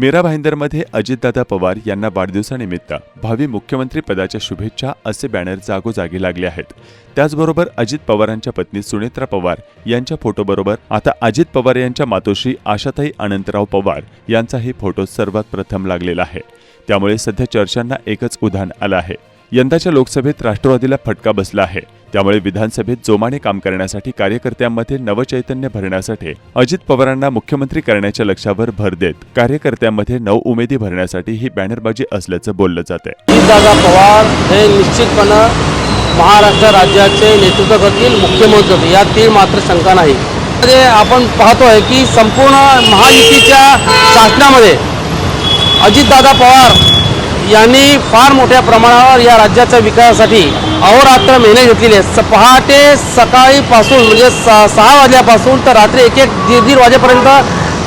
मीरा भाईंदरमध्ये अजितदादा पवार यांना वाढदिवसानिमित्त भावी मुख्यमंत्री पदाच्या शुभेच्छा असे बॅनर जागोजागी लागले आहेत. त्याचबरोबर अजित पवारांच्या पत्नी सुनेत्रा पवार यांच्या फोटोबरोबर आता अजित पवार यांच्या मातोश्री आशाताई अनंतराव पवार यांचाही फोटो सर्वात प्रथम लागलेला आहे. त्यामुळे सध्या चर्चांना एकच उधाण आलं आहे. यंदाच्या लोकसभेत राष्ट्रवादीला फटका बसला आहे. त्यामुळे विधानसभेत जोमाने काम करण्यासाठी कार्यकर्त्यांमध्ये नवचैतन्य भरण्यासाठी अजित पवारांना मुख्यमंत्री करण्याच्या लक्षावर भर देत कार्यकर्त्यांमध्ये नवउमेदी भरण्यासाठी ही बॅनरबाजी असल्याचं बोललं जात आहे पवार हे निश्चितपणे महाराष्ट्र राज्याचे नेतृत्व करतील मुख्यमंत्री यात ती मात्र शंका नाही. आपण पाहतोय की संपूर्ण महायुतीच्या शासनामध्ये अजितदादा पवार यांनी फार मोठ्या प्रमाणावर या राज्याच्या विकासासाठी अहोरात्र मेहनत घेतलेली आहे. पहाटे सकाळीपासून म्हणजे स सहा वाजल्यापासून तर रात्री एक एक दीड दीड वाजेपर्यंत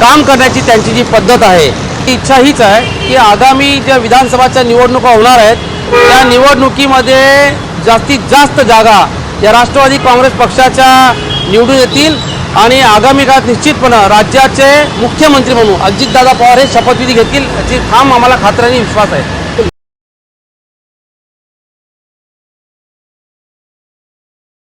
काम करण्याची त्यांची जी पद्धत आहे ती इच्छा हीच आहे की आगामी ज्या विधानसभाच्या निवडणुका होणार आहेत त्या निवडणुकीमध्ये जास्तीत जास्त जागा या राष्ट्रवादी काँग्रेस पक्षाच्या निवडून येतील आणि आगामी काळात निश्चितपणे राज्याचे मुख्यमंत्री म्हणून अजितदादा पवार हे शपथविधी घेतील याची ठाम आम्हाला खात्रीने आणि विश्वास आहे.